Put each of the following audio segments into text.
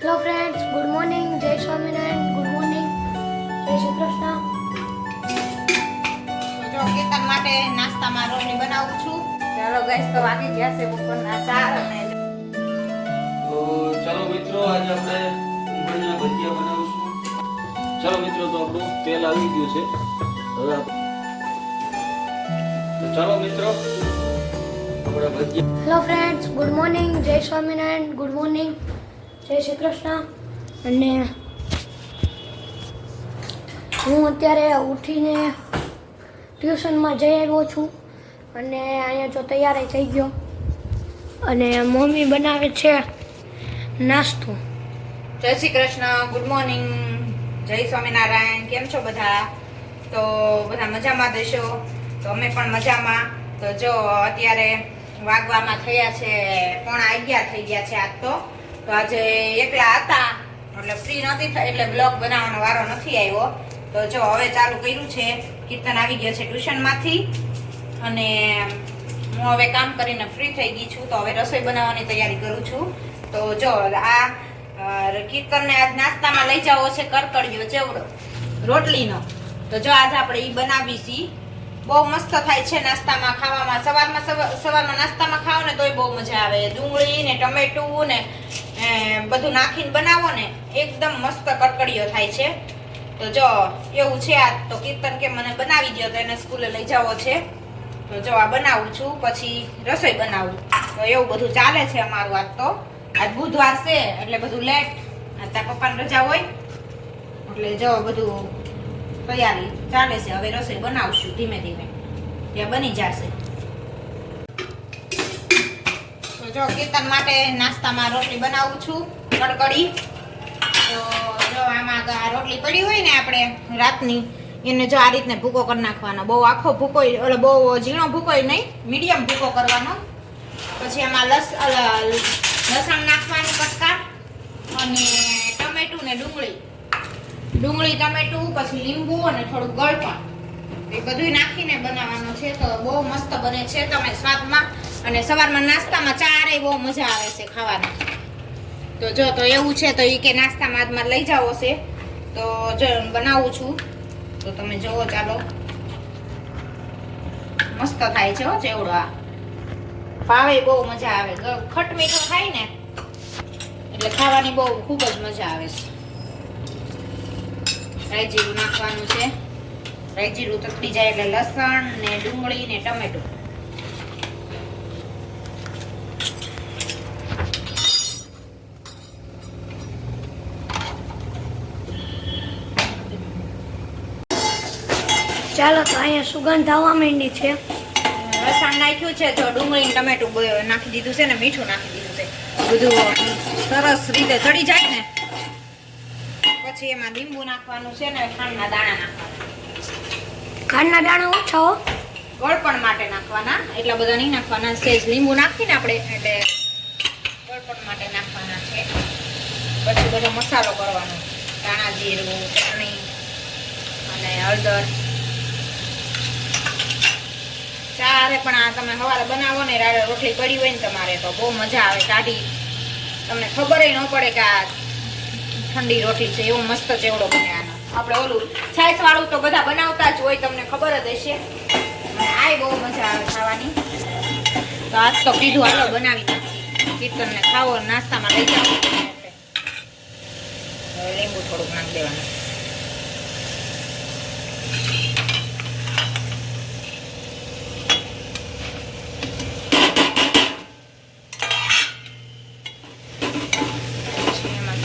Hello friends good morning જય Swaminarayan good morning જય શ્રી કૃષ્ણ જો કેતન માટે નાસ્તામાં રોટલી બનાવું છું. ચાલો ગાઈસ તો વાગી ગયા છે બપોરના ચાર અને તો ચાલો મિત્રો આજે આપણે ઉંબળીના ભજીયા બનાવીશું. ચાલો મિત્રો તો આપણું તેલ આવી ગયું છે. હવે તો ચાલો મિત્રો હેલો ફ્રેન્ડ્સ ગુડ મોર્નિંગ જય સ્વામિનારાયણ ગુડ મોર્નિંગ જય શ્રી કૃષ્ણ. અને હું અત્યારે ઉઠીને ટ્યુશનમાં જઈ આવ્યો છું. અને અહીંયા જો તૈયાર થઈ ગયો. અને મમ્મી બનાવે છે નાસ્તો. જય શ્રી કૃષ્ણ, ગુડ મોર્નિંગ. જય સ્વામિનારાયણ. કેમ છો બધા? તો બધા મજામાં દેશો તો અમે પણ મજામાં. તો જો અત્યારે વાગવામાં થયા છે, પણ અગિયાર થઈ ગયા છે આજ તો. તો આજે એકલા હતા, એટલે ફ્રી નહોતી થઈ એટલે બ્લોગ બનાવવાનો વારો નથી આવ્યો. તો જો હવે ચાલુ કર્યું છે, કીર્તન આવી ગયો છે ટ્યુશનમાંથી અને હું હવે કામ કરીને ફ્રી થઈ ગઈ છું, તો હવે રસોઈ બનાવવાની તૈયારી કરું છું. તો જો, આ કીર્તનને આજ નાસ્તામાં લઈ જાવો છે કરકડિયો ચેવડો રોટલીનો. તો જો આજે આપણે એ બનાવી છી બહુ મસ્ત થાય છે નાસ્તામાં ખાવામાં. સવારમાં સવા- સવારમાં નાસ્તામાં ખાવ ને તોય બહુ મજા આવે. ડુંગળી ને ટમેટું ને બધું નાખીને બનાવો ને, એકદમ મસ્ત કડકડીઓ થાય છે. તો જો, એવું છે આ, તો કીર્તન કે મને બનાવી દો તો એને સ્કૂલે લઈ જવો છે. તો જો આ બનાવું છું, પછી રસોઈ બનાવું. તો એવું બધું ચાલે છે અમારું આજ તો. આજ બુધવાર છે, એટલે બધું લેટ. આજ તાર પપ્પાને રજા હોય. એટલે જો બધું તૈયારી ચાલે છે. હવે રસોઈ બનાવશું ધીમે ધીમે. ત્યાં બની જશે. તો જો કીર્તન માટે નાસ્તામાં રોટલી બનાવું છું, કડકડી. તો જો આમાં રોટલી પડી હોય ને આપણે રાતની, એને જો આ રીતને ભૂકો કરી નાખવાનો. બહુ આખો ભૂકો એટલે બહુ ઝીણો ભૂકો નહીં, મીડિયમ ભૂકો કરવાનો. પછી એમાં લસ લસણ નાખવાનું કટકા અને ટમેટું ને ડુંગળી. ડુંગળી, ટમેટું, પછી લીંબુ અને થોડું ગળપણ. એ બધું નાખીને બનાવવાનું છે તો બહુ મસ્ત બને છે તમે સ્વાદમાં. અને સવારમાં નાસ્તામાં ચારેય બહુ મજા આવે છે ખાવાની. તો જો, તો એવું છે તો એ કે નાસ્તામાં આજમાં લઈ જાવો છે. તો જો, બનાવું છું. તો તમે જુઓ ચાલો. મસ્ત થાય છે હો ચેવડો આ. ભાવે બહુ મજા આવે. ખટ મીઠો ખાય ને, એટલે ખાવાની બહુ ખૂબ જ મજા આવે છે. રાઈ જીરું નાખવાનું છે. રાઈ જીરું તતરી જાય એટલે લસણ ને ડુંગળી ને ટમેટું. ચાલો તો અહીંયા સુગંધ આવવા માંડી છે. લસણ નાખ્યું છે તો ડુંગળી ટમેટું નાખી દીધું છે ને મીઠું નાખી દીધું છે. બધું સરસ રીતે ચડી જાય ને. પછી એમાં લીંબુ નાખવાનું છે ને ખાંડના દાણા નાખવાના. ખાંડના દાણા ઓછા હો. ગળપણ માટે નાખવાના. એટલા બધા નહીં નાખવાના. સેજ લીંબુ નાખીને આપણે એટલે ગળપણ માટે નાખવાના છે. પછી બધો મસાલો કરવાનો. ધાણા જીરું, ચટણી અને હળદર. ચારે પણ આ તમે સવારે બનાવો ને રાડે રોટલી પડી હોય ને તમારે તો બહુ મજા આવે કાઢી. તમને ખબર ન પડે કે આ ઠંડી રોટલી છે, એવો મસ્ત ચેવડો બને આનો. આપણે ઓલું છાશ વાળું તો બધા બનાવતા જ હોય, તમને ખબર જ હશે. આ બહુ મજા આવે ખાવાની. તો આજ તો કીધું હાલો બનાવી નાખી કીર્તનને ખાવો, નાસ્તામાં લઈ જાઓ. લીંબુ થોડુંક નાખી દેવાનું પછી એમાં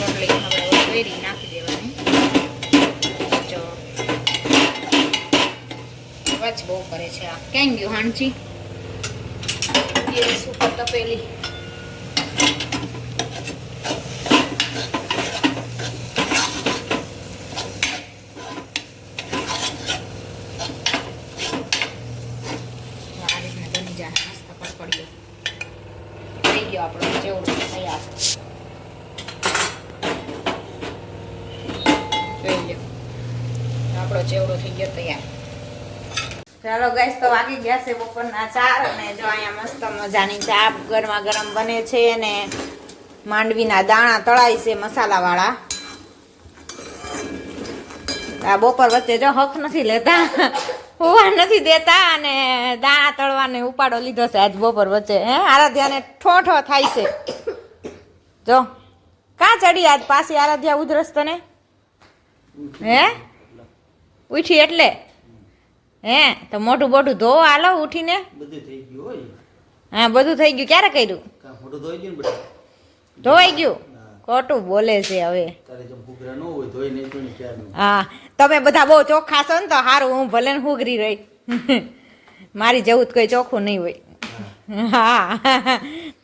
રોટલી હવે વેરી નાખી દેવાની જો અવાજ બહુ કરે છે આ. ક્યાં ગયું હાણજી? ગેસ ઉપર તપેલી. આપણો ચેવડો તૈયાર. જોઈ લો આપણો ચેવડો થઈ ગયો તૈયાર. ચાલો ગાઈસ તો વાગી ગયા છે બપોરના ચાર અને જો અહીંયા મસ્ત મજાની ચા ગરમા ગરમ બને છે ને માંડવીના દાણા તળાય છે મસાલાવાળા. આ બપોર વચ્ચે જો હક નથી લેતા હોવા નથી દેતા અને દાણા તળવાને ઉપાડો લીધો છે આજ બપોર વચ્ચે, હે? આરાધ્યાને ઠોઠો થાય છે. જો, કાં ચડી આજ પાછી આરાધ્યા ઉધરસ તને હે? ઉઠી એટલે? હે તો મોઢું બોઢું ધો હાલો ઉઠીને. બધું થઈ ગયું હોય. હા બધું થઈ ગયું. ક્યારે કર્યું? ધોઈ ગયું ને બેટા ગયું? ખોટું બોલે છે હવે. હા તમે બધા બહુ ચોખ્ખા છો ને તો સારું હું ભલે ને હુગરી રહી. મારી જેવું જ કોઈ ચોખ્ખું નહીં હોય. હા.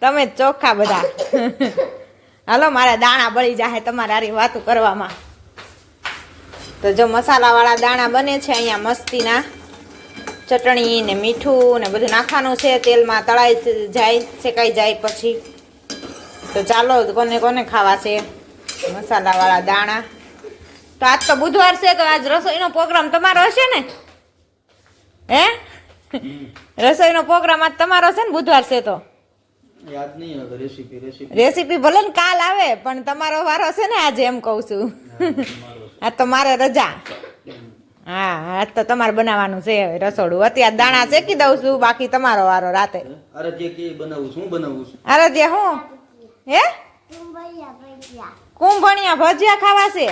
તમે ચોખ્ખા બધા. હાલો મારા દાણા બળી જાય તમારે આરી વાતું કરવામાં. તો જો મસાલાવાળા દાણા બને છે અહીંયા મસ્તીના. ચટણી ને મીઠું ને બધું નાખવાનું છે તેલમાં તળાઈ જાય શેકાઈ જાય પછી. તો ચાલો કોને કોને ખાવા છે? મસાલાવાળા દાણા. તો આજ તો બુધવાર છે તો આજ રસોઈનો પ્રોગ્રામ તમારો હશે ને? હે? રસોઈનો પ્રોગ્રામ આજ તમારો છે ને બુધવાર છે તો? રેસીપી ભલે ને કાલ આવે પણ તમારો વારો છે ને આજે એમ કહું છું. આજ તો મારે રજા. હા આજ તો તમારે બનાવવાનું છે હવે રસોડું. અત્યારે દાણા શેકી દઉં છું બાકી તમારો વારો રાતે. અરે જે કે બનાવું છું હું બનાવું છું? અરે જે હું? હે? કુંભણિયા ભજીયા ખાવા છે.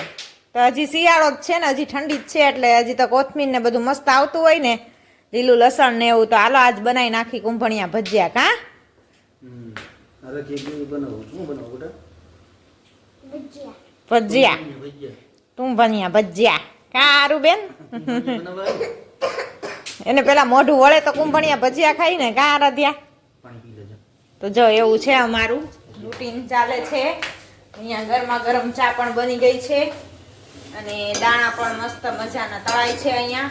તો હજી શિયાળો જ છે ને હજી ઠંડી જ છે એટલે હજી તો કોથમીર ને બધું મસ્ત આવતું હોય ને લીલું લસણ ને એવું તો હાલો આજ બનાવી નાખી કુંભણિયા ભજીયા કા? ભજીયા અરે જે કે બનાવું છું બનાવું બેટા? ભજીયા. તું ભણિયા ભજીયા. કારું બેન? એને પેલા મોઢું વળે તો કુંભણિયા ભજીયા ખાઈ ને કા રાધ્યા પાણી પી લેજો. તો જો એવું છે અમારું. રૂટીન ચાલે છે. અહીંયા ગરમા ગરમ ચા પણ બની ગઈ છે. અને દાણા પણ મસ્ત મજાના તળાય છે અહીંયા.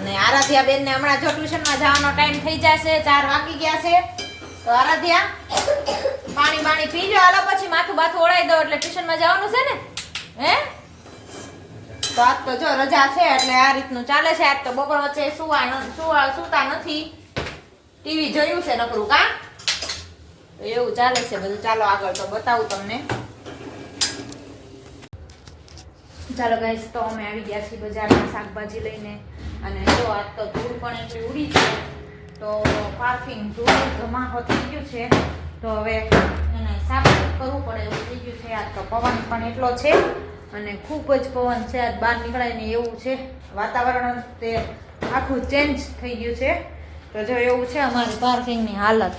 અને આરાધ્યા બેન ને હમણાં જો ટ્યુશનમાં જવાનો ટાઈમ થઈ જશે. ચાર વાગી ગયા છે. તો આરાધ્યા પાણી બાણી પીજો હાલો પછી માથું બાથું ઓળાઈ દો એટલે ટ્યુશનમાં જવાનું છે ને? હે? તો આજ તો જો રજા છે એટલે આ રીતનું ચાલે છે. આજ તો બપોર વચ્ચે સુવા સુવા સુતા નથી. ટીવી જોયું છે નકરું કા? તો એવું ચાલે છે બધું. ચાલો આગળ તો બતાવું તમને. ચાલો ગાઈસ તો અમે આવી ગયા છીએ બજારમાં શાકભાજી લઈને. અને જો આજ તો ધૂળ પણ એટલી ઉડી છે. તો પાર્કિંગ ધૂળ જમા થઈ ગયું છે. તો હવે એને સાફ કરવું પડે એવું થઈ ગયું છે. આજ તો પવન પણ એટલો છે. અને ખૂબ જ પવન છે. આજ બહાર નીકળાય ને એવું છે. વાતાવરણ તે આખું ચેન્જ થઈ ગયું છે. તો જો એવું છે અમારી પાર્કિંગની હાલત.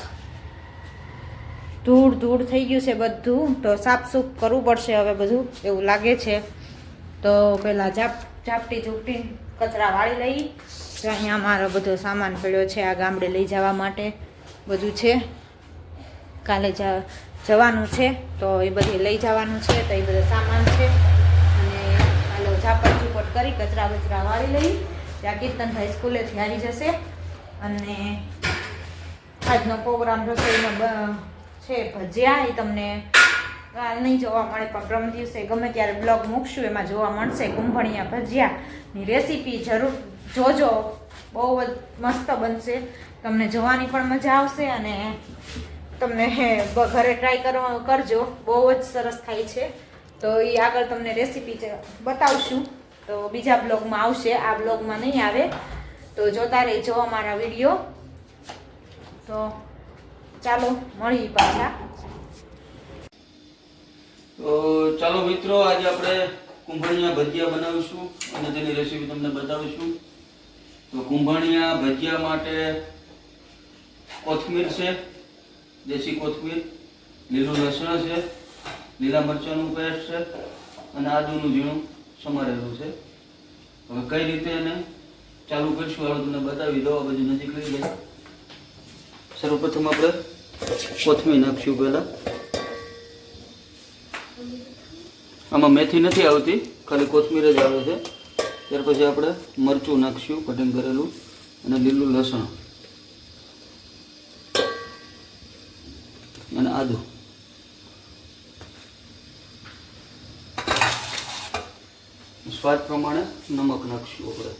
ધૂળ ધૂળ થઈ ગયું છે બધું. તો સાફસૂફ કરવું પડશે હવે બધું, એવું લાગે છે. તો પહેલાં ઝાપ ઝાપટી ઝૂપટી કચરા વાળી લઈ. તો અહીંયા અમારો બધો સામાન પડ્યો છે આ ગામડે લઈ જવા માટે. બધું છે. કાલે જવાનું છે. તો એ બધી લઈ જવાનું છે. તો એ બધો સામાન છે. કરી, કચરા બચરા વાળી લઈ. ત્યાં કીર્તનભાઈ સ્કૂલેથી આવી જશે. અને આજનો પ્રોગ્રામ રસોઈનો છે ભજીયા એ તમને નહીં જોવા મળે, પણ પ્રમ દિવસે, ગમે ત્યારે બ્લોગ મૂકશું, એમાં જોવા મળશે. કુંભણિયા ભજીયાની રેસીપી જરૂર જોજો. બહુ જ મસ્ત બનશે. તમને જોવાની પણ મજા આવશે અને તમને ઘરે ટ્રાય કરવા, કરજો. બહુ જ સરસ થાય છે. તો એ આગળ તમને રેસીપી બતાવશું. તો બીજા બ્લોગમાં આવશે. આ બ્લોગમાં નહીં આવે. તો જોતા રહેજો અમારા વીડિયો. તો ચાલો, મળીએ પાછા. તો ચાલો મિત્રો, આજે આપણે કુંભણિયા ભજીયા બનાવીશું અને તેની રેસીપી તમને બતાવીશું. તો કુંભણિયા ભજીયા માટે કોથમીર છે, દેશી કોથમીર, લીલું લસણ છે, લીલા મરચાંનું પેસ્ટ છે અને આદુનું ઝીણું. સમારેલું છે. હવે કઈ રીતે એને ચાલુ કરીશું હવે તમને બતાવી દો આ બધું નજીક લઈ જાય સર્વપ્રથમ આપણે કોથમીર નાખશું પહેલાં. આમાં મેથી નથી આવતી, ખાલી કોથમીર જ આવે છે. ત્યાર પછી આપણે મરચું નાખશું, કટિંગ કરેલું, અને લીલું લસણ. અને આદુ. સ્વાદ પ્રમાણે નમક નાખશું આપણે.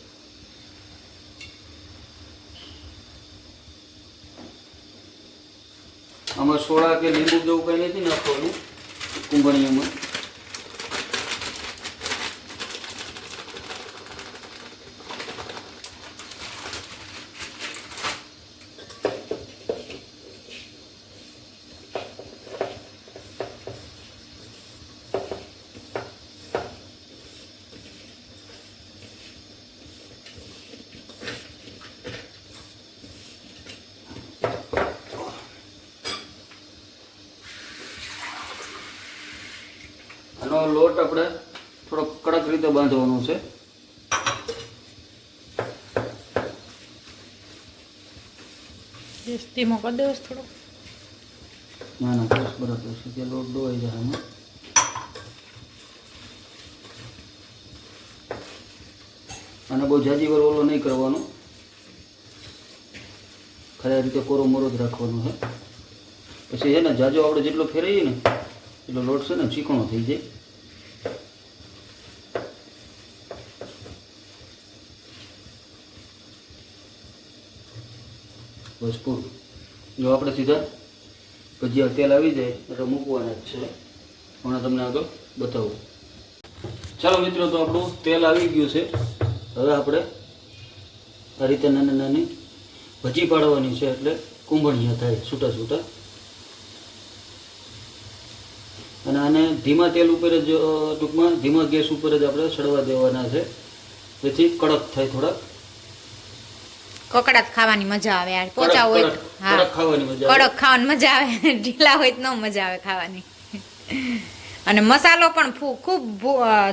આમાં સોડા કે લીંબુ જેવું કંઈ નથી નાખવાનું કુંભણિયામાં આનો લોટ આપણે થોડો કડક રીતે બાંધવાનો છે. ધીમો કરી દેવો થોડો ના ના બસ બરાબર છે તે લોટ ડોવાઈ જાય આમાં અને બહુ જાજી વાર ઓલો નહીં કરવાનો. ખરા રીતે કોરો મોરો જ રાખવાનો છે. પછી છે ને જાજો આપણે જેટલો ફેરવીએ ને એટલો લોટ છે ને ચીકણો થઈ જાય. બસ જો આપણે સીધા ભજીયા તેલ આવી જાય એટલે મૂકવાના જ છે. હમણાં તમને આગળ બતાવું. ચાલો મિત્રો, તો આપણું તેલ આવી ગયું છે. હવે આપણે આ રીતે નાની નાની ભજી પાડવાની છે, એટલે કુંભણિયા થાય, છૂટા છૂટા. અને આને ધીમા તેલ ઉપર જ ટૂંકમાં ધીમા ગેસ ઉપર જ આપણે સડવા દેવાના છે. જેથી કડક થાય થોડા કકડાત ખાવાની મજા આવે. યાર પોચા હોય હા. કડક ખાવાની મજા આવે. ઢીલા હોય તો ન મજા આવે ખાવાની. અને મસાલો પણ ખૂબ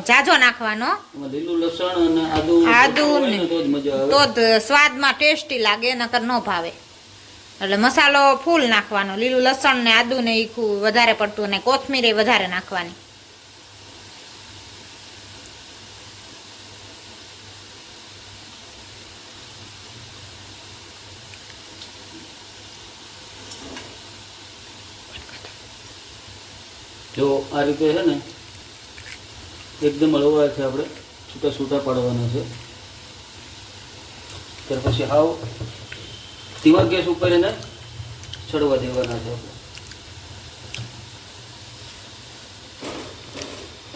જાજો નાખવાનો. લીલું લસણ અને આદુ આદુ ને ને તો જ તો સ્વાદમાં ટેસ્ટી લાગે નકર ન ભાવે. એટલે મસાલો ફૂલ નાખવાનો. લીલું લસણ ને આદુ ને એ વધારે પડતું અને કોથમીર વધારે નાખવાની. જો આ રીતે છે ને, એકદમ હળવાથી આપણે છૂટા છૂટા પાડવાના છે. ત્યાર પછી હાવ ધીમા ગેસ ઉપર એને ચડવા દેવાના છે આપણે.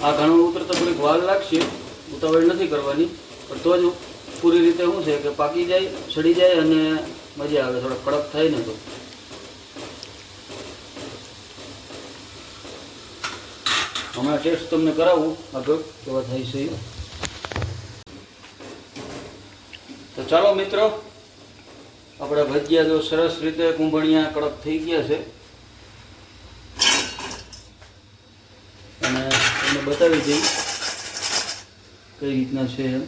આ ઘણું ઉતરતા થોડીક વાર લાગશે, ઉતાવળ નથી કરવાની, પણ તો જ પૂરી રીતે શું છે કે પાકી જાય, સડી જાય અને મજા આવે થોડા કડક થાય ને તો. હમણાં ટેસ્ટ તમને કરાવું. આગળ કેવા થાય છે. તો ચાલો મિત્રો, આપણા ભજીયા જો સરસ રીતે કુંભણિયા કડક થઈ ગયા છે. અને તમને બતાવી દઈ કઈ રીતના છે એમ.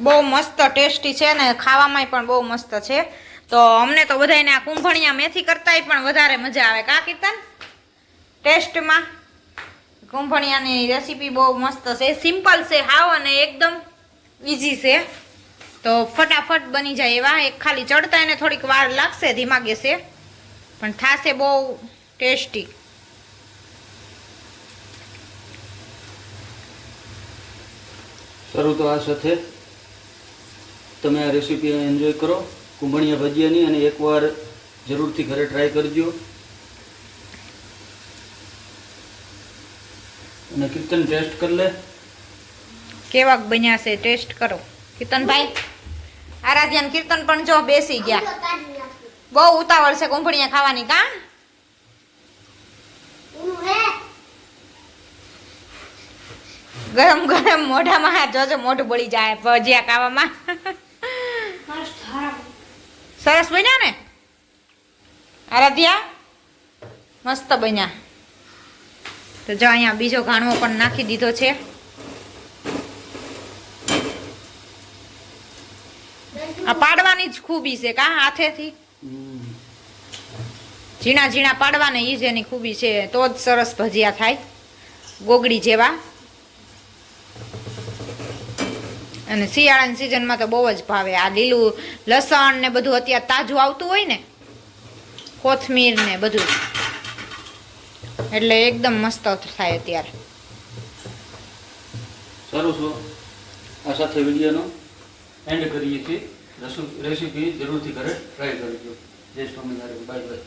બહુ મસ્ત ટેસ્ટી છે ને ખાવામાં પણ બહુ મસ્ત છે. તો અમને તો બધાને આ કુંભણિયા મેથી કરતાંય પણ વધારે મજા આવે. કા કીર્તન? ટેસ્ટમાં? કુંભણિયાની રેસીપી બહુ મસ્ત છે. સિમ્પલ છે, હાવ અને એકદમ ઇઝી છે. તો ફટાફટ બની જાય એવા. એક ખાલી ચડતા એને થોડીક વાર લાગશે, ધીમા ગેસે. પણ થાશે બહુ ટેસ્ટી. શરૂ તો આ સાથે. તમે આ રેસીપી એન્જોય કરો. કુંભણિયા ભજીયાની અને એકવાર જરૂરથી ઘરે ટ્રાય કરજો. અને કીર્તન ટેસ્ટ કરી લે. કેવા બન્યા છે ટેસ્ટ કરો. કીર્તનભાઈ, આરાધ્યાન કીર્તન પણ જો બેસી ગયા. બહુ ઉતાવળ છે કુંભળિયા ખાવાની, કા? ગરમ ગરમ મોઢામાં જોજો, મોઢું બળી જાય ભજીયા ખાવામાં. સરસ બન્યા ને? આરાધ્યા, મસ્ત બન્યા. તો જો અહીંયા બીજો ઘાણવો પણ નાખી દીધો છે. આ પાડવાની જ ખૂબી છે કા હાથેથી. ઝીણા ઝીણા પાડવાને ઈ જ એની ખૂબી છે, તો જ સરસ ભજીયા થાય ગોગડી જેવા. અને શિયાળાની સિઝનમાં તો બહુ જ ભાવે. આ લીલું લસણ ને બધું અત્યારે તાજું આવતું હોય ને કોથમીર ને બધું. એટલે એકદમ મસ્ત થાય અત્યારે. સારું છો આ સાથે વિડીયોનો એન્ડ કરીએ છીએ. રેસીપી જરૂરથી ઘરે ટ્રાય કરજો. જય સ્વામિનારાયણ. Bye bye